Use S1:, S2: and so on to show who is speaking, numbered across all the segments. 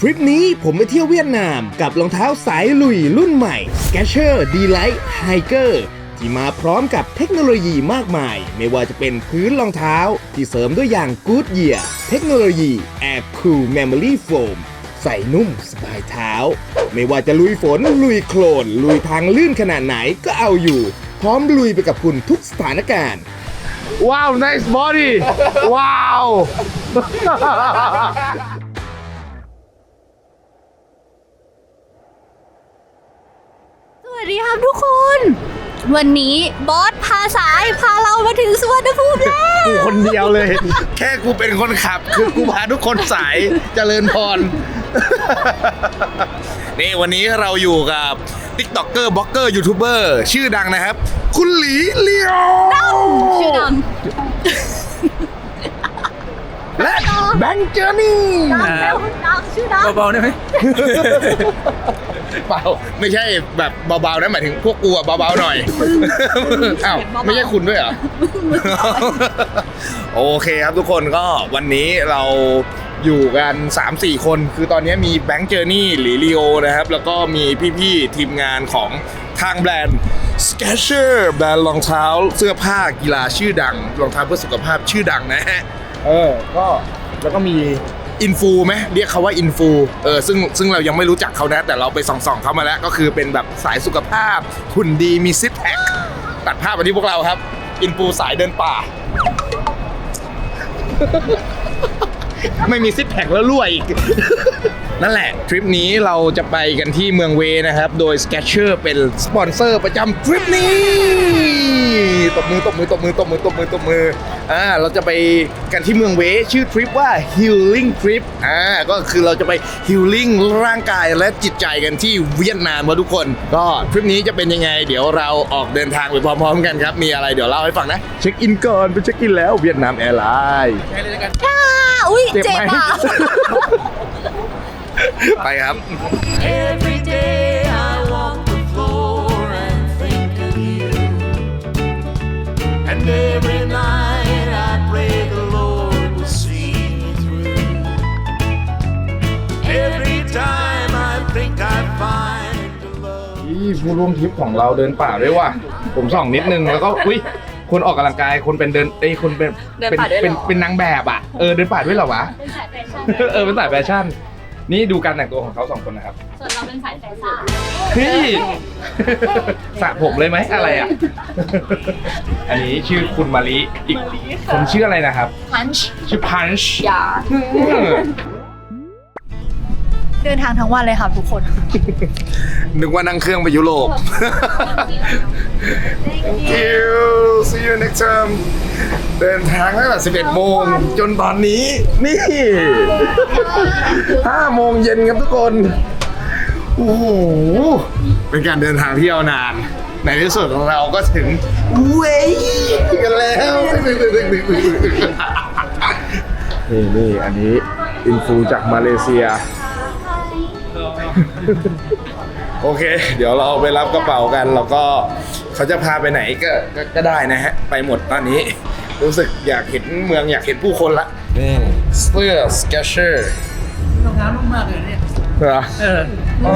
S1: ทริปนี้ผมไปเที่ยวเวียดนามกับรองเท้าสายลุยรุ่นใหม่ Skechers D-Lite Hiker ที่มาพร้อมกับเทคโนโลยีมากมาย ไม่ว่าจะเป็นพื้นรองเท้า ที่เสริมด้วยยาง Goodyear เทคโนโลยี Air Cool Memory Foam ใส่นุ่มสบายเท้า ไม่ว่าจะลุยฝน ลุยโคลน ลุยทางลื่นขนาดไหนก็เอาอยู่ พร้อมลุยไปกับคุณทุกสถานการณ์
S2: ว้าว nice body ว้าว
S3: วัสดีครับทุกคน วันนี้บอสพาสายพาเรามาถึงสวนภูมิแล้ว
S2: กูคนเดียวเลย แค่กูเป็นคนขับ คือกูพาทุกคนสายเจริญพร นี่วันนี้เราอยู่กับ t ิ k t o k เกอร์บล็อกเกอร์ยูทูบเบอร์ชื่อดังนะครับ คุณหลีเลียว
S3: ชื่อดัง
S2: และแบงค์เจอร์นี่
S3: ดังแล้วดังชื่อดัง
S4: เบาๆได้ไหม
S2: เปล่าไม่ใช่แบบเบาๆนะหมายถึงพวกกูอะเบาๆหน่อยอ้าวไม่ใช่คุณด้วยเหรอโอเคครับทุกคนก็วันนี้เราอยู่กัน 3-4 คน คือตอนนี้มีแบงค์เจอร์นี่หลีลีโอนะครับ แล้วก็มีพี่ๆทีมงานของทางแบรนด์ Skechers แบรนด์รองเท้าเสื้อผ้ากีฬาชื่อดัง รองเท้าเพื่อสุขภาพชื่อดังนะฮะ เออ ก็แล้วก็มี อินฟูไหมเรียกเขาว่าอินฟูเออซึ่งซึ่งเรายังไม่รู้จักเขานะแต่เราไปส่องๆเขามาแล้ว ก็คือเป็นแบบสายสุขภาพหุ่นดีมีซิทแพคตัดภาพมาที่พวกเราครับ อินฟูสายเดินป่า ไม่มีซิทแพคแล้วรวยอีกนั่นแหละ ทริปนี้เราจะไปกันที่เมืองเวนะครับ โดย Skechers เป็นสปอนเซอร์ประจำทริปนี้ตบมือตบมือตบมือตบมือตบมือตบมืออ่าเราจะไปกันที่เมืองเวชื่อทริปว่า Healing Trip อ่าก็คือเราจะไป Healing ร่างกายและจิตใจกันที่เวียดนามว่าทุกคน ก็ทริปนี้จะเป็นยังไง เดี๋ยวเราออกเดินทางไปพร้อมๆกันครับ มีอะไรเดี๋ยวเล่าให้ฟังนะ เช็คอินก่อนไปเช็คอินแล้วเวียดนามแอร์ไลน์
S3: อ่าอุ้ย
S2: เจ็บ
S3: เจ็บ
S2: ไหม
S3: อะ
S2: ไปครับ
S5: Every day I walk the floor and think of you. And every night I pray the Lord will see me through. Every time I think I find a love.
S2: นี่ผู้ร่วมทริปของเราเดินป่าด้วยว่ะ ผมส่องนิดนึงแล้วก็อุ้ยคนออกกำลังกายคนเป็นเดินเอ้ยคนเป็นเป็นเป็นเป็นนางแบบอะเออเดินป่าด้วยเหรอวะ
S3: เป็นสายแฟชั่น
S2: เออเป็นสายแฟชั่น นี่ดูการแต่งตัวของเขาสองคนนะครับ
S3: ส่วนเราเป็นสายแฟชั่น
S2: เฮ้ยสระผมเลยไหมอะไรอะ อันนี้ชื่อคุณมาริอีกผมชื่ออะไรนะครับ
S3: พันช์
S2: ชื่อพันช์
S3: ยา เดินทางทั้งวันเลยค่ะทุกคน
S2: นึกว่านั่งเครื่องไปยุโรป Thank you see you next time เดินทางตั้งแต่11โมงจนตอนนี้ นี่ 5 โมงเย็นครับทุกคน โอ้โห เป็นการเดินทางที่ยาวนาน ในที่สุดของเราก็ถึงเว้ยกันแล้วนี่นี่อันนี้อินฟูจากมาเลเซีย โอเค เดี๋ยวเราไปรับกระเป๋ากันแล้วก็เขาจะพาไปไหนก็ก็ก็ได้นะฮะ ไปหมดตอนนี้ รู้สึกอยากเห็นเมืองอยากเห็นผู้คนละนี่เสื้อ Skechers
S4: รองเท้านุ่มมากเลยเนี่ย
S2: เหรอ
S4: เออ
S2: อ๋อ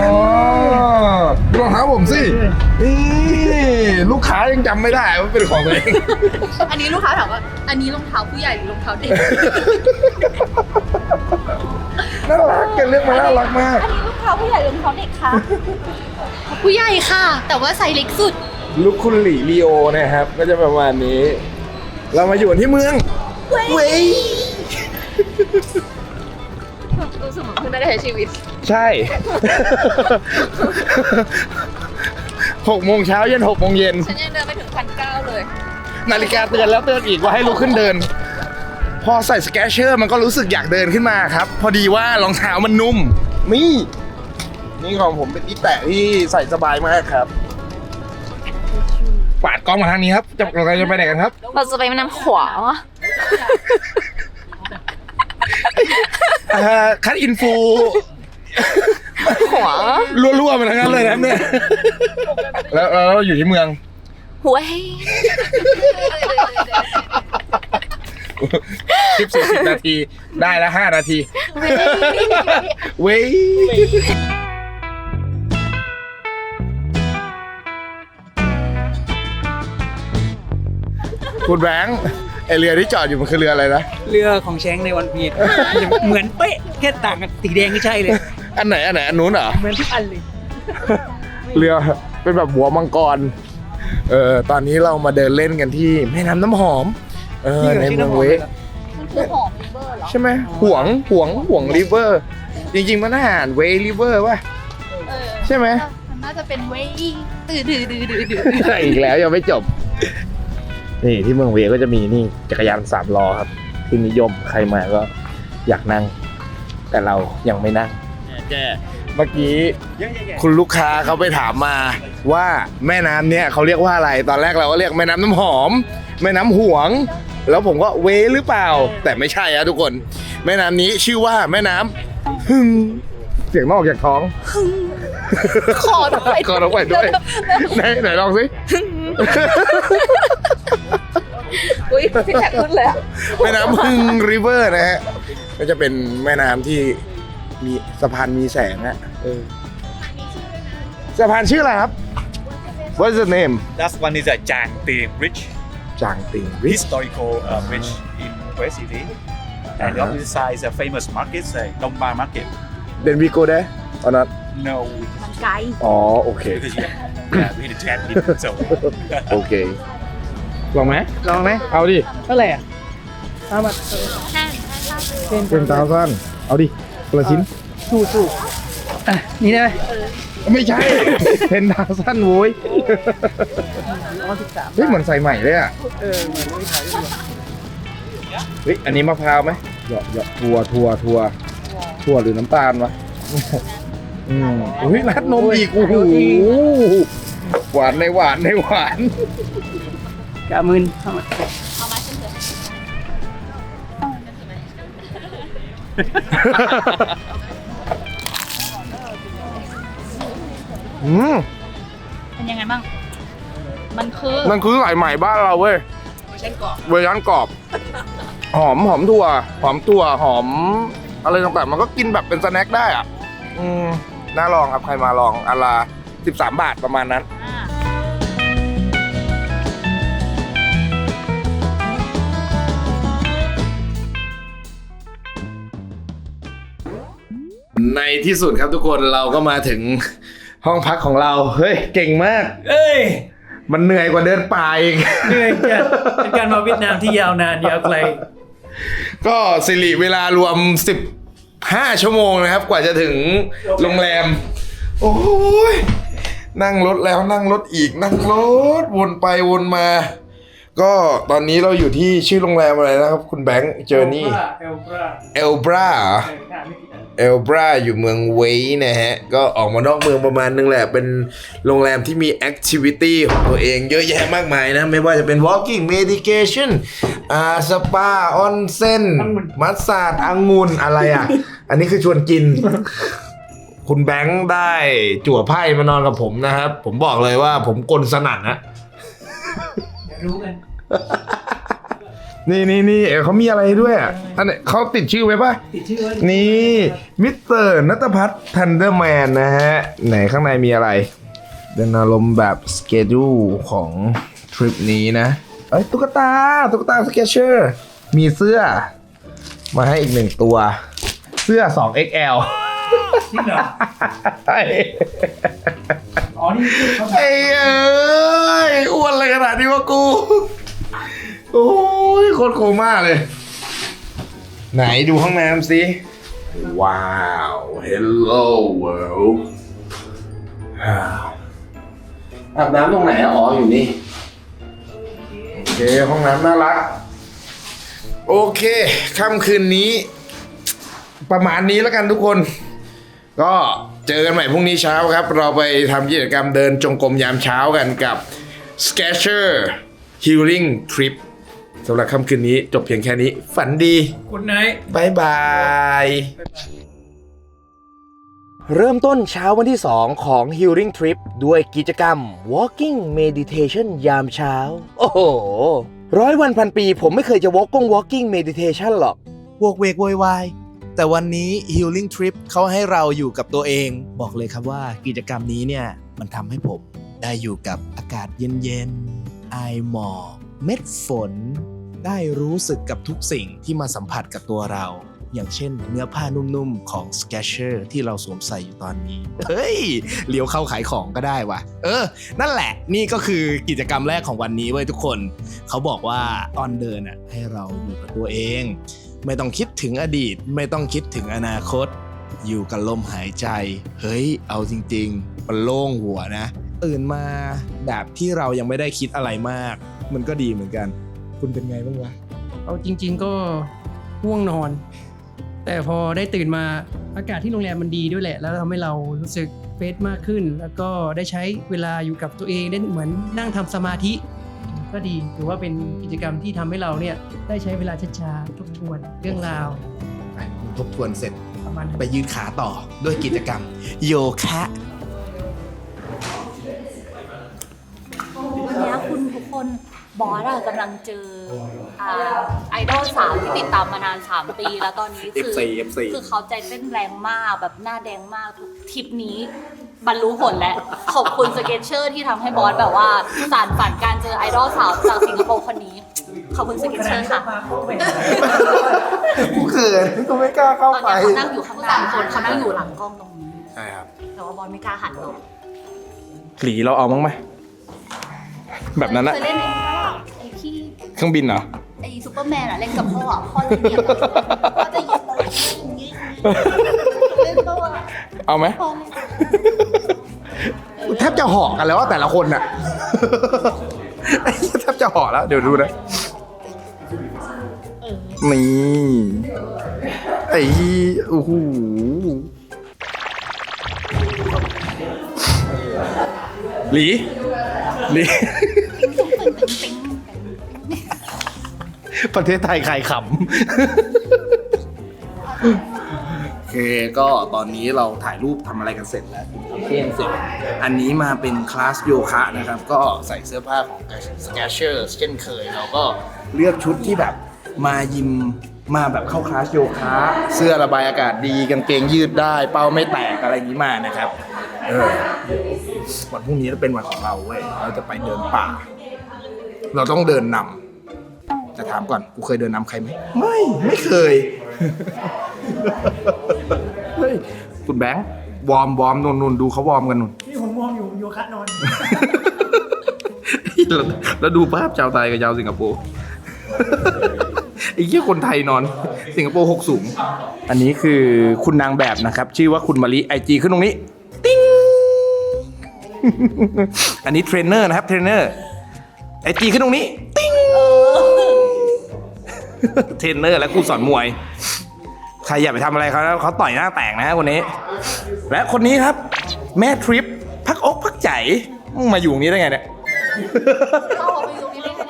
S2: รองเท้าผมสินี่ลูกค้ายังจำไม่ได้ว่าเป็นของตัวเอง
S3: อันนี้ลูกค้าถามว่า อันนี้รองเท้าผู้ใหญ่หรือรองเท้าเด็ก
S2: น่ารักกันเรื่องมาน่ารักมาก
S3: อันนี้รองเท้าผู้ใหญ่หรือรองเท้าเด็กคะผู้ใหญ่ค่ะ แต่ว่าไซส์เล็กสุด
S2: ลูกคุณหลีลีโอนะครับ ก็จะประมาณนี้ เรามาอยู่ที่เมืองเว้ย
S3: รู้สึกเหมือนเพิ่งได้ใช้ชีวิต
S2: ใช่ หกโมงเช้าเย็นหกโมงเย็น
S3: ฉันยังเดินไปถึงพันเก้าเลย
S2: นาฬิกาเตือนแล้วเตือนอีกว่าให้ลุกขึ้นเดิน พอใส่สแกชเชอร์มันก็รู้สึกอยากเดินขึ้นมาครับ พอดีว่ารองเท้ามันนุ่มนี่นี่ของผมเป็นที่แตะที่ใส่สบายมากครับปาดกล้องมาทางนี้ครับจะเราจะไปไหนกันครับ
S3: เราจะไปแม่น้ำขวา
S2: เอ่อคัดอินฟู
S3: ขวา
S2: รั่วๆมาทั้งนั้นเลยนะเนี่ยแล้วแล้วเราอยู่ที่เมือง
S3: หวย
S2: คลิปสี่สิบนาทีได้ละห้านาที เว้ยคุณแบงค์ไอเรือที่จอดอยู่มันคือเรืออะไรนะ
S4: เรือของแชงในวันพีชเหมือนเป๊ะแค่ต่างกันสีแดงไม่ใช่เลย
S2: อันไหนอันไหนอันนู้นเหรอ
S4: เหมือนทุกอันเลย
S2: เรือเป็นแบบหัวมังกร เออตอนนี้เรามาเดินเล่นกันที่แม่น้ำน้ำหอม เออในเมืองเวก
S3: มันคือหอมริเวอร์เหรอ
S2: ใช่ไหมห่วงห่วงห่วงริเวอร์ จริงๆมันอาหารเวริเวอร์ป่ะ
S3: เออ
S2: ใช่ไหม
S3: มันน่าจะเป็นเวยตื่นดื้อดื้อดื้อดื้อ
S2: อีกแล้วยังไม่จบ นี่ที่เมืองเวก็จะมีนี่จักรยานสามล้อครับ ที่นิยมใครมาก็อยากนั่ง แต่เรายังไม่นั่งแจ้เมื่อกี้คุณลูกค้าเขาไปถามมาว่าแม่น้ำเนี่ยเขาเรียกว่าอะไร ตอนแรกเราก็เรียกแม่น้ำน้ำหอม แม่น้ำหวง แล้วผมก็เวหรือเปล่า แต่ไม่ใช่อะทุกคน แม่น้ำนี้ชื่อว่าแม่น้ำหึงเสียงนอกจากท้อง
S3: ขอด้วย
S2: ขอร้องไปด้วยไหนไหนลองสิ
S3: อุ้ยพี่แท็กขึ้นเลยอะ
S2: แม่น้ำฮึงริเวอร์นะฮะก็จะเป็นแม่น้ำที่มีสะพานมีแสงอะเออสะพานชื่ออะไรครับ What's the name
S6: That one is a Jang Teng Bridge,
S2: จางติงริช
S6: historical uh, bridge in Kuwait City. And the
S2: Uh-huh.
S6: opposite side is a famous market, uh, Dongba Market.
S2: Then we go there or not
S6: No,
S3: มันไกล
S2: อ๋อโอเค
S6: because yeah, yeah, we need to jam it. So
S2: โอเคลองไหมลองไหมเอาดิ
S4: เท่าไหร่อะเอามา
S2: เป็นตาสั้นเอาดิคนละชิ้น
S4: สู้สู้อะนี่ได้ไหม
S2: ไม่ใช่เป็นตาสั้นโว้ย
S4: ร้อยสิบสาม
S2: เฮ้ยเหมือนใส่ใหม่เลยอะ
S4: เออเหมือนไม่ขายได้เลย
S2: เฮ้ยอันนี้มะพร้าวไหมเหยาะเหยาะทัวทัวทัวทัวหรือน้ำตาลวะอืมเฮ้ยรัดนมอีกโอ้โหหวานในหวานในหวาน
S4: กะมืนเข้ามา
S2: อืม
S3: เป็นยังไงบ้าง มันคือ
S2: มันคือสายใหม่บ้านเราเว้ยเวอร์ชันกรอบ หอมหอมถั่ว หอมถั่วหอม อะไรต่างๆ มันก็กินแบบเป็นสแน็คได้อะ อืมน่าลองครับใครมาลองอนละ13บาทประมาณนั้น
S3: อ่า
S2: ในที่สุดครับทุกคนเราก็มาถึง ห้องพักของเรา เฮ้ย เก่งมาก
S4: เอ้ย
S2: มันเหนื่อยกว่าเดินป่าอีก
S4: เหนื่อยจัดเป็นการมาเวียดนามที่ยาวนานยาวไกล
S2: ก็สิริเวลารวม15ชั่วโมงนะครับ กว่าจะถึงโรงแรม โอ้ยนั่งรถแล้วนั่งรถอีกนั่งรถวนไปวนมา ก็ตอนนี้เราอยู่ที่ชื่อโรงแรมอะไรนะครับ คุณแบงค์เจอนี่
S4: เอลบรา
S2: เอลบรา เอลบราอยู่เมืองเวยนะฮะ ก็ออกมานอกเมืองประมาณนึงแหละ เป็นโรงแรมที่มีแอคทิวิตี้ของตัวเองเยอะแยะมากมายนะ ไม่ว่าจะเป็น walking medication อ่าสปาออนเซนมัสซาดองุ่นอะไรอะ อันนี้คือชวนกิน คุณแบงค์ได้จั่วไพ่มานอนกับผมนะครับ ผมบอกเลยว่าผมกลสนั่นนะ
S4: รู้กัน
S2: นี่นี่นี่เอ๋เขามีอะไรด้วยอะอันนี้เขาติดชื่อไว้ปะ
S4: ติดชื่อไว้
S2: นี่มิสเตอร์นัตพัฒน์ทันเดอร์แมนนะฮะ ไหนข้างในมีอะไร เป็นอารมณ์แบบสเกดูของทริปนี้นะ เอ้ยตุ๊กตาตุ๊กตาสเกเชอร์มีเสื้อ มาให้อีกหนึ่งตัว เสื้อ 2XL
S4: จริงเหรอ
S2: ไอ้
S4: อ๋อนี่คือเขา
S2: ไอ้เอ้ยอ้วนอะไรขนาดนี้วะกู โอ้ยโคตรโคม่าเลย ไหนดูห้องน้ำสิ ว้าว hello world อ่าอาบน้ำตรงไหนอะอ๋ออยู่นี่ โอเค ห้องน้ำน่ารัก โอเคค่ำคืนนี้ ประมาณนี้แล้วกันทุกคน ก็เจอกันใหม่พรุ่งนี้เช้าครับ เราไปทำกิจกรรมเดินจงกรมยามเช้ากันกับ Sketcher Healing Trip สำหรับค่ำคืนนี้จบเพียงแค่นี้ ฝันดี
S4: คุณไนท์
S2: บายบาย เริ่มต้นเช้าวันที่ 2 ของ Healing Trip ด้วยกิจกรรม Walking Meditation ยามเช้า โอ้โห
S1: ร้อยวันพันปีผมไม่เคยจะ walking walking meditation หรอก
S7: วกเวกโวยวาย แต่วันนี้ Healing Trip เขาให้เราอยู่กับตัวเอง บอกเลยครับว่ากิจกรรมนี้เนี่ย มันทำให้ผมได้อยู่กับอากาศเย็นๆไอหมอกเม็ดฝน ได้รู้สึกกับทุกสิ่งที่มาสัมผัสกับตัวเรา อย่างเช่น เนื้อผ้านุ่มๆ ของ Skechers ที่เราสวมใส่อยู่ตอนนี้ เฮ้ยเลี้ยวเข้าขายของก็ได้วะเออ นั่นแหละ นี่ก็คือกิจกรรมแรกของวันนี้เว้ยทุกคน เขาบอกว่าตอนเดินอะให้เราอยู่กับตัวเอง ไม่ต้องคิดถึงอดีต ไม่ต้องคิดถึงอนาคต อยู่กับลมหายใจ เฮ้ย เอาจริงๆมันโล่งหัวนะ ตื่นมาแบบที่เรายังไม่ได้คิดอะไรมาก มันก็ดีเหมือนกัน คุณเป็นไงบ้างวะ
S8: เอาจริง ๆ ก็ง่วงนอน แต่พอได้ตื่นมาอากาศที่โรงแรมมันดีด้วยแหละ แล้วทำให้เรารู้สึกเฟรชมากขึ้น แล้วก็ได้ใช้เวลาอยู่กับตัวเองได้เหมือนนั่งทำสมาธิ ก็ดีถือว่าเป็นกิจกรรมที่ทำให้เราเนี่ยได้ใช้เวลาช้าๆทบทวนเรื่องราว
S7: ไปทบทวนเสร็จ
S8: ประมาณนั้น
S7: ไปยืดขาต่อด้วยกิจกรรม โยคะ
S3: บอสอะกำลังเจออ่าไอดอลสาวที่ติดตามมานาน 3 ปี แล้วตอนนี้คือ
S2: FC FC
S3: คือเขาใจเต้นแรงมากแบบหน้าแดงมากทุกทริปนี้ บรรลุผลแล้ว ขอบคุณสเก็ตเชอร์ที่ทำให้บอสแบบว่าสานฝันการเจอไอดอลสาวจากสิงคโปร์คนนี้ ขอบคุณสเก็ตเชอร์ค่ะ
S7: กูเขินกูไม่กล้าเข้า
S3: ตอน
S7: ไป
S3: นี้เขานั่งอยู่ข้างหน้าทุกคนเขานั่งอยู่หลังกล้องตรงนี้
S2: ใช่ครับ
S3: แต่ว่าบอสไม่กล้าหันหรอก
S2: หลีเราเอามั้งไหมแบบนั้นอะ
S3: เคยเล่น
S2: เครื่องบินเหรอ
S3: ไอ้ซูเปอร์แมนอะเล่นกับพ่ออะพ่อเล่นเหยียบอะพ่อจะเหยียบอะไรอย่างงี้เล่นตัว
S2: เอาไหม
S3: พ่อเล่น
S2: แทบจะห่อกันแล้วว่าแต่ละคนน่ะ แทบจะห่อแล้ว เดี๋ยวดูนะ นี่ไอ้โอ้โหหลีหลี ประเทศไทยใครขำ โอเคก็ตอนนี้เราถ่ายรูปทำอะไรกันเสร็จแล้วทำเพียงเสร็จ อันนี้มาเป็นคลาสโยคะนะครับ ก็ใส่เสื้อผ้าของ Skechers เช่นเคยเราก็เลือกชุดที่แบบมายิมมาแบบเข้าคลาสโยคะเสื้อระบายอากาศดีกางเกงยืดได้ เป้าไม่แตกอะไรอย่างนี้มานะครับเออวันพรุ่งนี้จะเป็นวันของเราเว้ยเราจะไปเดินป่า เราต้องเดินนำ จะถามก่อนกูเคยเดินนำใครไหมไม่ไม่เคย เฮ้ยคุณแบงค์วอร์มวอร์มนุ่นนุ่นดูเขาวอร์มกันนุ่น
S8: นี่ผมมองอยู่โยคะนอน
S2: แล้วแล้วดูภาพชาวไทยกับชาวสิงคโปร์ ไอ้เหี้ยคนไทยนอน สิงคโปร์หกสูง อันนี้คือคุณนางแบบนะครับ ชื่อว่าคุณมาริไอจีขึ้นตรงนี้ ติ้ง อันนี้เทรนเนอร์นะครับ เทรนเนอร์ไอจีขึ้นตรงนี้ติ้ง เทรนเนอร์และครูสอนมวย ใครอย่าไปทำอะไรเขานะเขาต่อยหน้าแตกนะฮะคนนี้ และคนนี้ครับ แม่ทริปพักอกพักใจมึงมาอยู่ตรงนี้ได้ไงเนี่ย
S3: พ่อไปอยู่นี่ได้ไง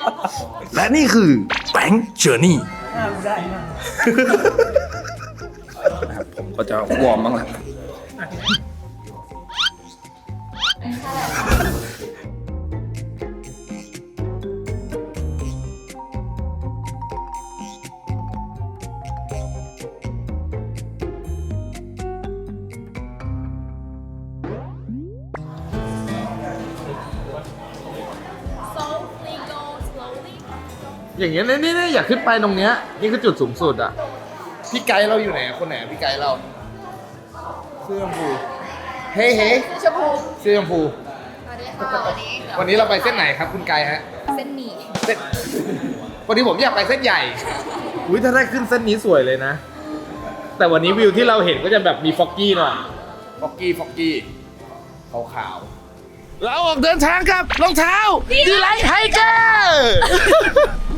S2: และนี่คือแบงค์เจอร์นี่นะครับผมก็จะวอร์มบ้างแหละ อย่างเงี้ยนี่นี่นี่อยากขึ้นไปตรงเนี้ยนี่คือจุดสูงสุดอะพี่ไกด์เราอยู่ไหนคนไหนพี่ไกด์เราเสื้อชมพูเฮ้เฮ้ชมพูเสื้อชมพู
S3: สวัสดีค่ะวันนี้
S2: วันนี้เราไปเส้นไหนครับคุณไกด์ฮะ
S3: เส้นหมี่
S2: เส้นวันนี้ผมอยากไปเส้นใหญ่อุ้ยถ้าได้ขึ้นเส้นนี้สวยเลยนะ แต่วันนี้วิวที่เราเห็นก็จะแบบมีฟอกกี้หน่อยฟอกกี้ฟอกกี้ขาวขาวๆเราออกเดินทางกับรองเท้าดีไลท์ไฮเกอร์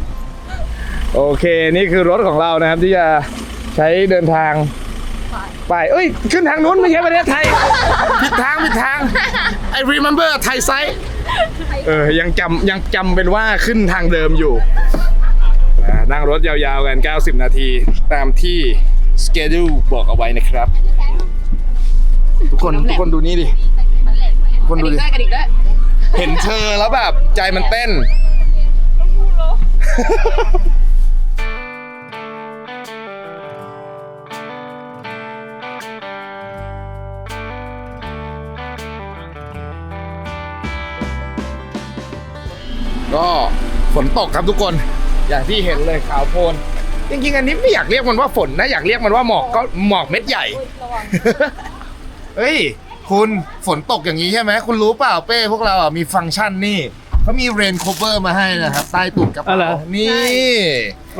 S2: โอเคนี่คือรถของเรานะครับที่จะใช้เดินทาง ไปเอ้ย ขึ้นทางนู้นไม่ใช่ประเทศไทยผิดทางผิดทาง I remember ไทยไซส์เออยังจำยังจำเป็นว่าขึ้นทางเดิมอยู่อ่านั่งรถยาวๆกัน 90 นาทีตามที่ schedule บอกเอาไว้นะครับ ทุกคนทุกคนดูนี่ดิทุกคนดูดิเห็นเธอแล้วแบบใจมันเต้น ก็ฝนตกครับทุกคนอย่างที่เห็นเลยขาวโพลนจริงๆอันนี้ไม่อยากเรียกมันว่าฝนนะอยากเรียกมันว่าหมอกก็หมอกเม็ดใหญ่ เฮ้ย คุณฝนตกอย่างนี้ใช่ไหมคุณรู้เปล่าเป้พวกเราอะมีฟังก์ชันนี่เขามีเรนโคเวอร์มาให้นะครับ ใต้ตุ่มกระ
S4: อ๋อเหร
S2: เป๋า
S4: อ
S2: นี่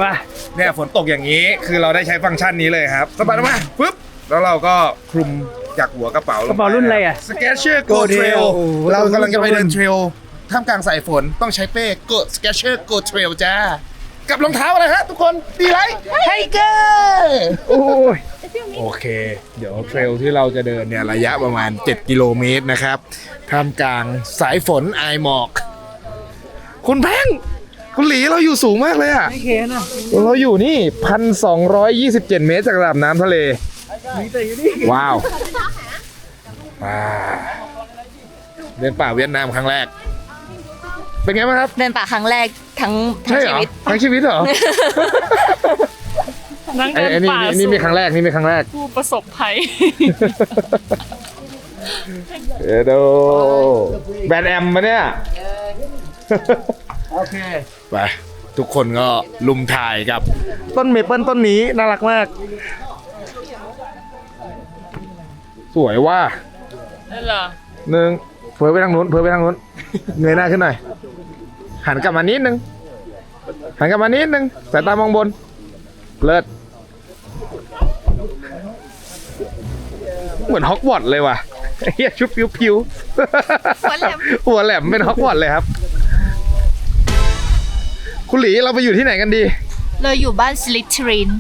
S4: ว่า
S2: เนี่ยฝนตกอย่างนี้คือเราได้ใช้ฟังก์ชันนี้เลยครับสบายมากปึ๊บแล้วเราก็คลุมจากหัวกระเป๋าก
S4: ระเป๋ารุ่นอะไรอะ
S2: สเกชเชอร์โกเทรล
S4: โอ้โห
S2: เรากำลังจะไปเดินเทรล ท่ามกลางสายฝนต้องใช้เป้โกสเกชเชอร์โกเทรลจ้า กับรองเท้าอะไรฮะทุกคนดีไรไฮเกอร์โอ้ยโอเค เดี๋ยวเทรลที่เราจะเดินเนี่ยระยะประมาณ 7 กิโลเมตรนะครับท่ามกลางสายฝนไอายหมอก คุณแพงคุณหลีเราอยู่สูงมากเลยอะ
S4: ไม่เคนอะ
S2: เราอยู่นี่พันสองร้อยยี่สิบเจ็ดเมตรจากระดับน้ำทะเลว้าวว้าวเดินป่าเวียดนามครั้งแรก เป็นไงบ้างครับ
S3: เดินป่าครั้งแรกทั้งทั้
S2: ใช่
S3: ง
S2: เหร
S3: ชี
S2: อ
S3: วิต
S2: ทั้งชีวิตเหรอ
S9: นั่ง
S2: ไอ้
S9: เดิน
S2: ไอ้นี่
S9: ป่า
S2: นี่นี่มีครั้งแรกนี่มีครั้งแรก
S9: ผู้ประสบภัย
S2: เอโดแบนแอมมาเนี่ย
S4: โอเค
S2: ไป ทุกคนก็ลุมถ่ายกับ ต้นเมเปิลต้นนี้น่ารักมาก สวยว่า
S9: นั่นเหรอ
S2: หนึ่งเผยไปทางนู้นเผยไปทางนู้น เงยหน้าขึ้นหน่อย หันกลับมานิดนึง หันกลับมานิดนึง สายตามองบน เลิศ เหมือนฮอกวอตส์เลยว่ะเฮียชุดผิวผิวๆ
S3: หัวแหลม
S2: หัวแหลมเป็นฮอกวอตส์เลยครับ คุณหลีเราไปอยู่ที่ไหนกันดี
S3: เราอยู่บ้านสลิทริน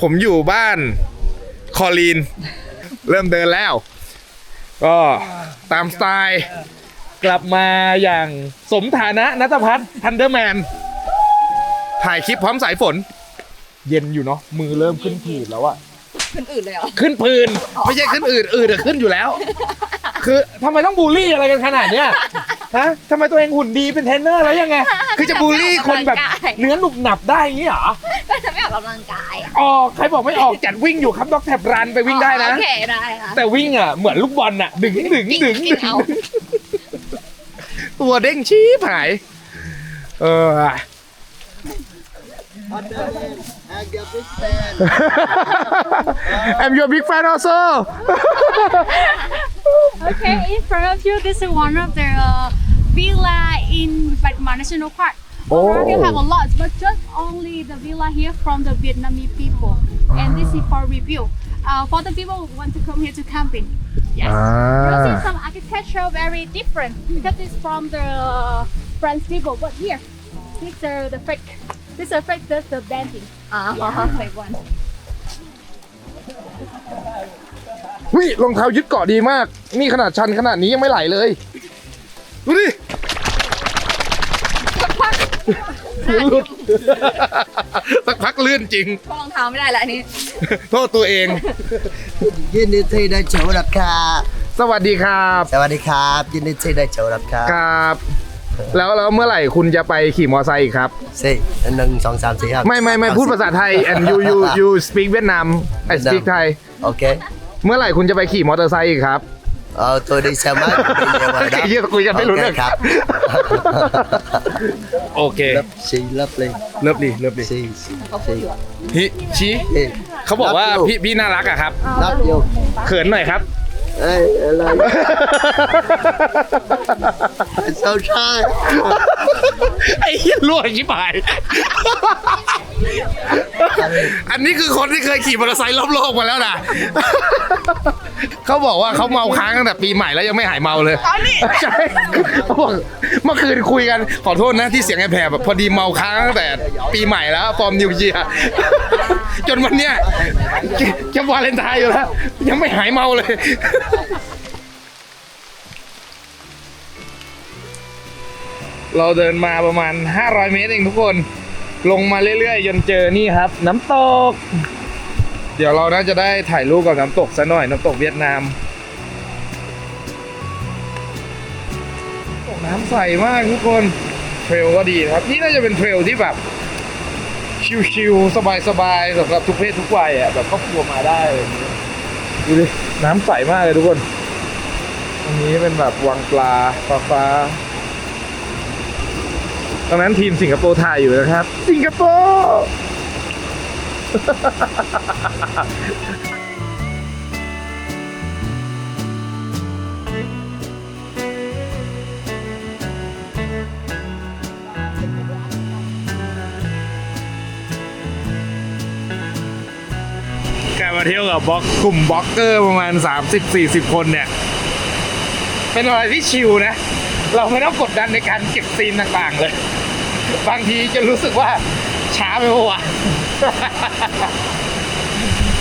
S2: ผมอยู่บ้านคอลีน เริ่มเดินแล้ว ก็ตามสไตล์กลับมาอย่างสมฐานะนัทพัฒน์ทันเดอร์แมน ถ่ายคลิปพร้อมสายฝน เย็นอยู่เนาะมือเริ่มขึ้นผื่นแล้วอะ
S3: คนอื่นเลยเหรอ
S2: ขึ้นผื่นไม่ใช่ขึ้นอืดอืดอะขึ้นอยู่แล้ว คือทำไมต้องบูลลี่อะไรกันขนาดเนี้ยฮะทำไมตัวเองหุ่นดีเป็นเทรนเนอร์แล้วยังไง คือจะบูลลี่คนแบบเนื้อหนุบหนับได้อย่างนี้เหรอ
S3: ก็จะไม่ออกกำลังกายอะ
S2: ออกใครบอกไม่ออกจัดวิ่งอยู่ครับด็อกแท็บรันไปวิ่งได้นะ
S3: โอเคได้ค่ะ
S2: แต่วิ่งอะเหมือนลูกบอลอะ ดึงดึงดึง
S3: กิ
S2: ดึ
S3: น
S2: ง
S3: เอา
S2: ตัวเด้งชี้หาย เออ I'm your big fan also
S10: Okay, in front of you, this is one of the uh, villa in Batma National Park. Overall, you have a oh. lot, but just only the villa here from the Vietnamese people. And this is for review. Uh, for the people who want to come here to camping. Yes. Ah. You'll see some architecture very different because it's from the uh, French people. But here, this are the fake. This are fake, the bending.
S3: Uh -huh. yeah, uh-huh. fake one. วัน
S2: วิรองเท้ายึดเกาะดีมาก นี่ขนาดชันขนาดนี้ยังไม่ไหลเลย ดูดิเสียงหลุดสักพักลื่นจริง
S3: รองเท้าไม่ได้แล้วอันนี้
S2: โทษตัวเอง
S11: ยินดีที่ได้เจอรับครับ
S2: สวัสดีครับ
S11: สวัสดีครับ ยินดีที่ได้เจอรับครับ
S2: ครับ แล้วแล้วเมื่อไหร่คุณจะไปขี่มอไซค์อีกครับ
S11: สี่หนึ่งสองสามสี่ห้า
S2: ไม่ไม่ไม่พูดภาษาไทย and you you you speak เวียดนาม I speak ไทย
S11: โอเค
S2: เมื่อไหร่คุณจะไปขี่มอเตอร์ไซค์อีกครับ
S11: เออตัวดีเซลมาเป็นยังไง
S2: ไอ้เหี้ยคุยกันไม่รู้เรื่อง
S11: โคครับ
S2: โอเค
S11: เลิฟซีเลิฟเลย
S2: เลิฟดีเลิฟดี
S11: ซีซีซี
S2: ฮิชี้
S11: เอ้ย
S2: เขาบอกว่า
S11: Love you
S2: พี่พี่น่ารักอะครับ
S11: รับอยู่
S2: เขินหน่อยครับ
S11: เอ้ยอะไรเซลชาย
S2: ไอ้เหี้ยรั่วชิบหาย อันนี้คือคนที่เคยขี่มอเตอร์ไซค์รอบโลกมาแล้วนะ เขาบอกว่าเขาเมาค้างตั้งแต่ปีใหม่แล้วยังไม่หายเมาเลยใช่เขาบอกเมื่อคืนคุยกันขอโทษนะที่เสียงไอ้แผลแบบพอดีเมาค้างตั้งแต่ปีใหม่แล้วฟอร์มนิวเยียจนวันเนี้ยจะจะวาเลนไทน์อยู่แล้ว ยังไม่หายเมาเลยเราเดินมาประมาณ 500 เมตรเองทุกคน ลงมาเรื่อยๆจนเจอนี่ครับ น้ำตก เดี๋ยวเราน่าจะได้ถ่ายรูปกับน้ำตกซะหน่อยน้ำตกเวียดนามตกน้ำใสมากทุกคนเทรลก็ดีครับ นี่น่าจะเป็นเทรลที่แบบชิลๆสบายๆสำหรับทุกเพศทุกวัยอะแบบครอบครัวมาได้อะไรอย่างเงี้ยดูดิน้ำใสมากเลยทุกคนตรงนี้เป็นแบบวังปลาฟ้าฟ้า ตรงนั้นทีมสิงคโปร์ถ่ายอยู่นะครับ สิงคโปร์การมาเที่ยวกับบล็อกกลุ่มบล็อกเกอร์ประมาณ 30-40 คนเนี่ย เป็นอะไรที่ชิลนะ เราไม่ต้องกดดันในการเก็บซีนต่างๆเลย บางทีจะรู้สึกว่าช้าไปปะวะ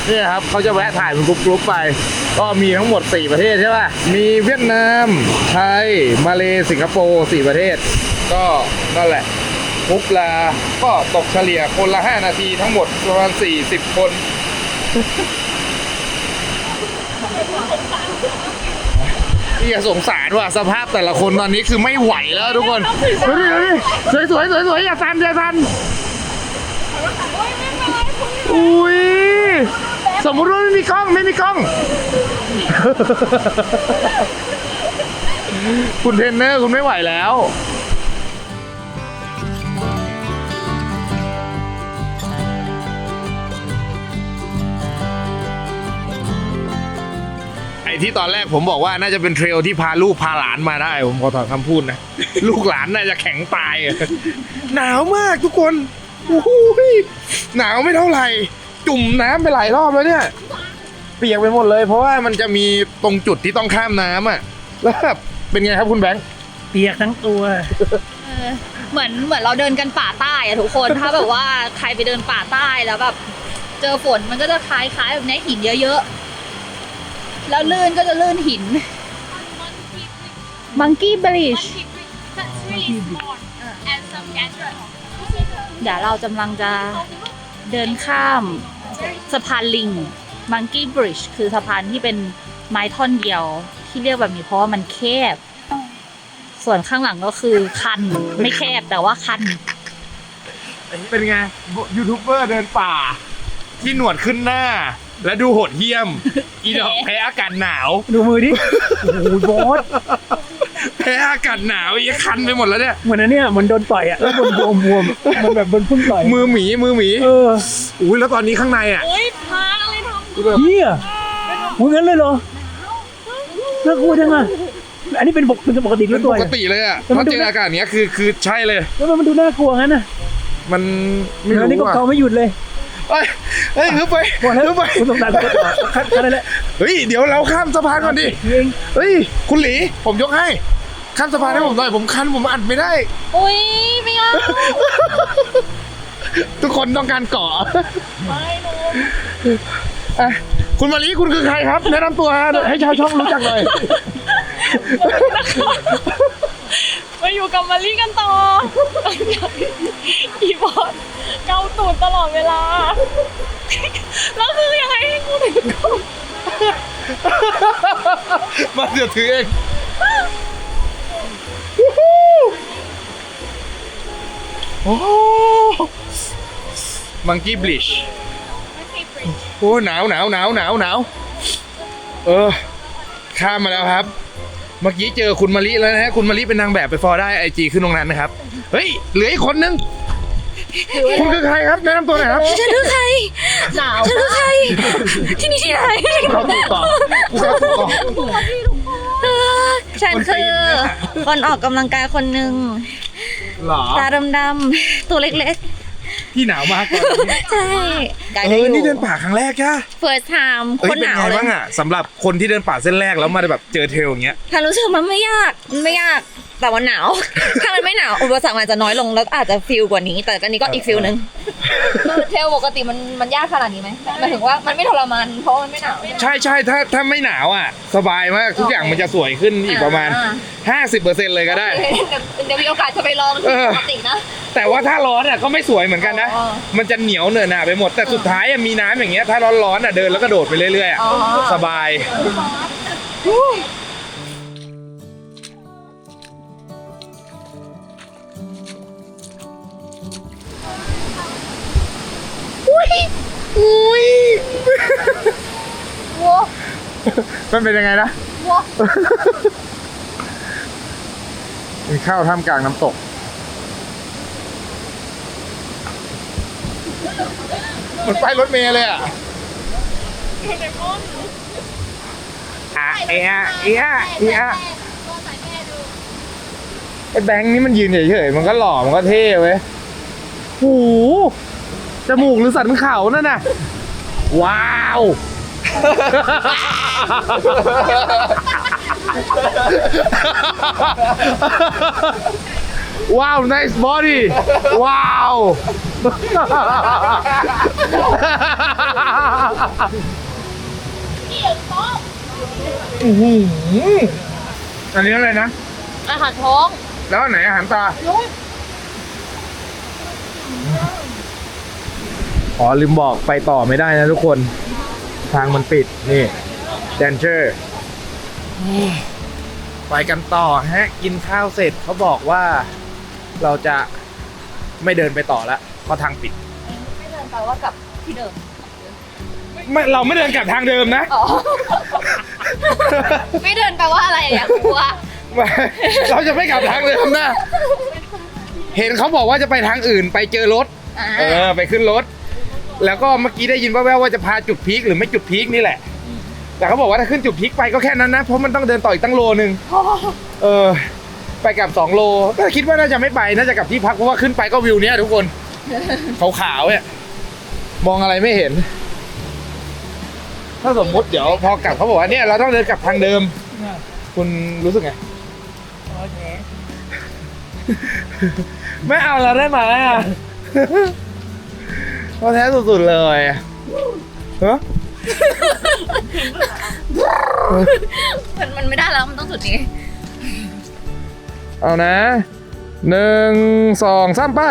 S2: เนี่ยครับเขาจะแวะถ่ายเป็นกรุ๊ปๆไป ก็มีทั้งหมด 4 ประเทศใช่ป่ะ มีเวียดนาม ไทย มาเลสิงคโปร์4ประเทศ ก็นั่นแหละมุกลาก็ตกเฉลี่ยคนละ 5 นาทีทั้งหมดประมาณ 40 คน พี่สงสารว่ะสภาพแต่ละคนตอนนี้คือไม่ไหวแล้วทุกคนดูดิดูดิสวยสวยสวยสวยอย่าสันอย่าสันอุ้ยสมมุติว่าไม่มีกล้องไม่มีกล้อง คุณเทรนเนอร์คุณไม่ไหวแล้ว ที่ตอนแรกผมบอกว่าน่าจะเป็นเทรลที่พาลูกพาหลานมาได้ ผมขอถอนคำพูดนะ ลูกหลานน่าจะแข็งตายอะหนาวมากทุกคนโอ้โหหนาวไม่เท่าไหร่ จุ่มน้ำไปหลายรอบแล้วเนี่ย เปียกไปหมดเลย เพราะว่ามันจะมีตรงจุดที่ต้องข้ามน้ำอะแล้วแบบเป็นไงครับคุณแบงค์
S4: เปียกทั้งตัว
S3: เออเหมือนเหมือนเราเดินกันป่าใต้อะทุกคนถ้าแบบว่าใครไปเดินป่าใต้แล้วแบบเจอฝนมันก็จะคล้ายๆแบบนี้หินเยอะๆ แล้วลื่นก็จะลื่นหิน Monkey Bridge
S10: That's really small. And some gadget.
S3: เดี๋ยวเรากำลังจะเดินข้ามสะพานลิง Monkey Bridge คือสะพานที่เป็นไม้ท่อนเดียวที่เรียกแบบนี้เพราะว่ามันแคบ ส่วนข้างหลังก็คือคัน ไม่แคบแต่ว่าคัน
S2: เป็นไงยูทูบเบอร์เดินป่า ที่หนวดขึ้นหน้า และดูโหดเหี้ยม อีดอกแพ้อากาศหนาว
S4: ดูมือดิ โอ้โหบอส
S2: แพ้อากาศหนาวอีคันไปหมดแล้วเนี่ย
S4: เหมือนอันเนี้ยเหมือนโดนต่อยอะแล้วบนบวมบวมๆมันแบบบนพุ่งต่อย
S2: มือหมีมือหมี
S4: เออ
S2: อุ้ยแล้วตอนนี้ข้างในอะ
S9: เฮ้ยพาอะไรทำ
S4: เฮียมึงงั้นเลยเหรอน่ากลัวจังอะอันนี้เป็นปกเป็นปกติ
S2: เป็
S4: ด้วนยตัว
S2: ปก
S4: อะ
S2: ติเลยอะ
S4: แต่มั
S2: ถ้าน
S4: ดู
S2: เจออากาศเนี้ยคือคือใช่เลย
S4: แล้วมันดูน่ากลัวงั้นน่ะ
S2: มันไม่
S4: เดี๋ยวนี้
S2: รู้
S4: ก็
S2: อะ
S4: เขาไม่หยุดเลย
S2: เอ้ยเฮ้ยฮึบไป
S4: พอแล้ว
S2: ฮึบไป
S4: คุณสงสารตัวต่อคัดคัดได้แล้ว
S2: เฮ้ยเดี๋ยวเราข้ามสะพานก่อนดิ
S4: เอง
S2: เฮ้ยคุณหลีผมยกให้ข้ามสะพานให้ผมหน่อยผมคันผมอัดไม่ได้
S3: อุ้ยไม่เอา
S2: ทุกคนต้องการเกาะอะคุณมาลีคุณคือใครครับ แนะนำตัวให้ชาวช่องรู้จักหน่อย
S9: มาอยู่กับมารีกันต่ออีบอส เกาตูดตลอดเวลา แล้วคือยังไงให้กูถึงกล้อง
S2: มาเดี๋ยวถือเองโอ้มังกี้บลิชโอ้หนาวหนาวหนาวหนาวหนาวเออ ข้ามมาแล้วครับ เมื่อกี้เจอคุณมาริแล้วนะฮะ คุณมาริเป็นนางแบบไปฟอร์ได้ไอจีขึ้นตรงนั้นนะครับ เฮ้ย เหลืออีกคนนึง คุณคือใครครับแนะนำตัวหน่อยครับ
S3: ฉันคือใครหนาวฉันคือใคร ที่นี่ที่ไหน
S2: เราถูกต่อกูเข้าถูกต่อ
S3: เออฉันคือคนออกกำลังกายคนหนึ่ง
S2: หรอ
S3: ตาดำๆตัวเล็ก
S2: ที่หนาวมากกว่า
S3: ๆใช่กาย
S2: เอ
S3: ได้
S2: อ
S3: อยู่
S2: นี่เดินป่าครั้งแรกจ้ะ
S3: first time
S2: เอ้
S3: โค
S2: ย
S3: น
S2: เป็
S3: ห
S2: น
S3: นาว
S2: ไง
S3: เลย
S2: บ้างอะสำหรับคนที่เดินป่าเส้นแรกแล้วมาแบบเจอเทรลอย่างเงี้ย
S3: ฉันรู้สึกมันไม่ยากมันไม่ยาก แต่ว่าหนาว ถ้ามันไม่หนาวอุปสรรคมันอาจจะน้อยลงแล้วอาจจะฟิลกว่านี้ แต่อันนี้ก็อีกฟิลหนึ่งคือเทลปกติมันมันยากขนาดนี้ไหมหมายถึงว่ามันไม่ทรมานเพราะมันไม่หนาว
S2: ใช่ใช่ถ้าถ้าไม่หนาวอะ สบายมากทุกอย่างมันจะสวยขึ้นอีกประมาณ
S3: อ่
S2: 50%เลยก็ได้
S3: เดี๋ยวเดี๋ยวมีโอกาสจะไปลอง
S2: เออ
S3: ปกตินะ
S2: แต่ว่าถ้าร้อนอะก็ไม่สวยเหมือนกันนะ
S3: อ๋อ
S2: มันจะเหนียวเหนอะหนาไปหมด แต่สุดท้ายอะมีน้ำอย่างเงี้ยถ้าร้อนๆอะเดินแล้วก็โดดไปเรื่อยๆอะ
S3: อ๋อ
S2: สบาย อุ้ย
S3: ว้า
S2: มันเป็นยังไงนะ
S3: ว้า
S2: มีข้าวท่ามกลางน้ำตก เหมือนไปายรถเมล์เลยอะอะเอะอะเอะอะเอะอะไอ้แบงค์นี่มันยืนเฉยๆ มันก็หล่อ มันก็เท่เว้ยโอ้โห จมูกหรือสันเขานั่นน่ะ ว้าว ว้าว nice body ว้าว อื้อหืออันนี้อะไรนะ
S3: อาหารท้อง
S2: แล้วอันไหนอาหารตา
S3: ลุง
S2: อ๋อลืมบอกไปต่อไม่ได้นะทุกคน ทางมันปิด นี่แดนเชอร์ไปกันต่อฮะ กินข้าวเสร็จเขาบอกว่าเราจะไม่เดินไปต่อแล้วเพราะทางปิด
S3: ไม่เดินไปว่ากลับที่เดิม
S2: ไม่เราไม่เดินกลับทางเดิมนะ
S3: อ๋อ ไม่เดินไปว่าอะไรอะอยากรู้ว่า
S2: ไม่เราจะไม่กลับทางเดิมนะ เห็นเขาบอกว่าจะไปทางอื่นไปเจอรถ
S3: อ่า
S2: เออ ไปขึ้นรถ แล้วก็เมื่อกี้ได้ยินแว่วๆว่าจะพาจุดพีคหรือไม่จุดพีคนี่แหละ แต่เขาบอกว่าถ้าขึ้นจุดพีคไปก็แค่นั้นนะ เพราะมันต้องเดินต่ออีกตั้งโลนึงเออ ไปกลับสองโลแต่คิดว่าน่าจะไม่ไปน่าจะกลับที่พักเพราะว่าขึ้นไปก็วิวเนี้ยทุกคนขาวๆเนี่ยมองอะไรไม่เห็น ถ้าสมมุติเดี๋ยวพอกลับเขาบอกว่าเนี่ยเราต้องเดินกลับทางเดิม คุณรู้สึกไง
S9: โอเค
S2: ไม่เอาเราได้ไหมอะ พอแท้สุดๆเลยเฮ้อ
S3: มันมันไม่ได้แล้วมันต้องจุดนี้
S2: เอานะหนึ่งสองสามไป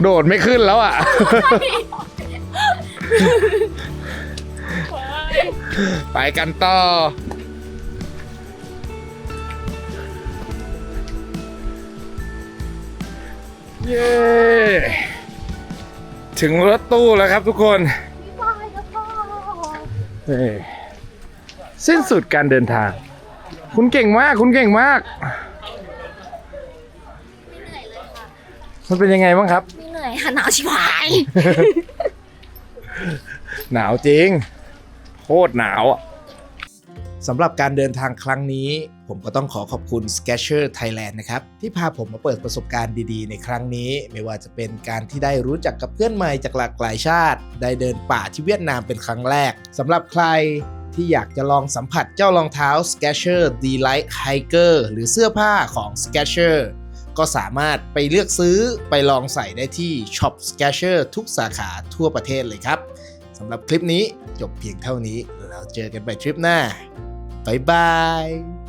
S2: โดดไม่ขึ้นแล้วอะ ไปกันต่อ เย้ถึงรถตู้แล้วครับทุกคนเฮ้ยสิ้นสุดการเดินทาง คุณเก่งมาก คุณเก่งมาก มันเป็นยังไงบ้างครับ
S3: ไม่เหนื่อยค่ะหนาวชิบหาย
S2: หนาวจริง โคตรหนาวอะ
S7: สำหรับการเดินทางครั้งนี้ ผมก็ต้องขอขอบคุณ Skechers Thailand นะครับ ที่พาผมมาเปิดประสบการณ์ดีๆ ในครั้งนี้ ไม่ว่าจะเป็นการที่ได้รู้จักกับเพื่อนใหม่จากหลากหลายชาติ ได้เดินป่าที่เวียดนามเป็นครั้งแรกสำหรับใครที่อยากจะลองสัมผัสเจ้ารองเท้า Skechers Delight Hiker หรือเสื้อผ้าของ Skechers ก็สามารถไปเลือกซื้อไปลองใส่ได้ที่ Shop Skechers ทุกสาขาทั่วประเทศเลยครับสำหรับคลิปนี้จบเพียงเท่านี้ แล้วเจอกันใหม่ทริปหน้า บ๊ายบาย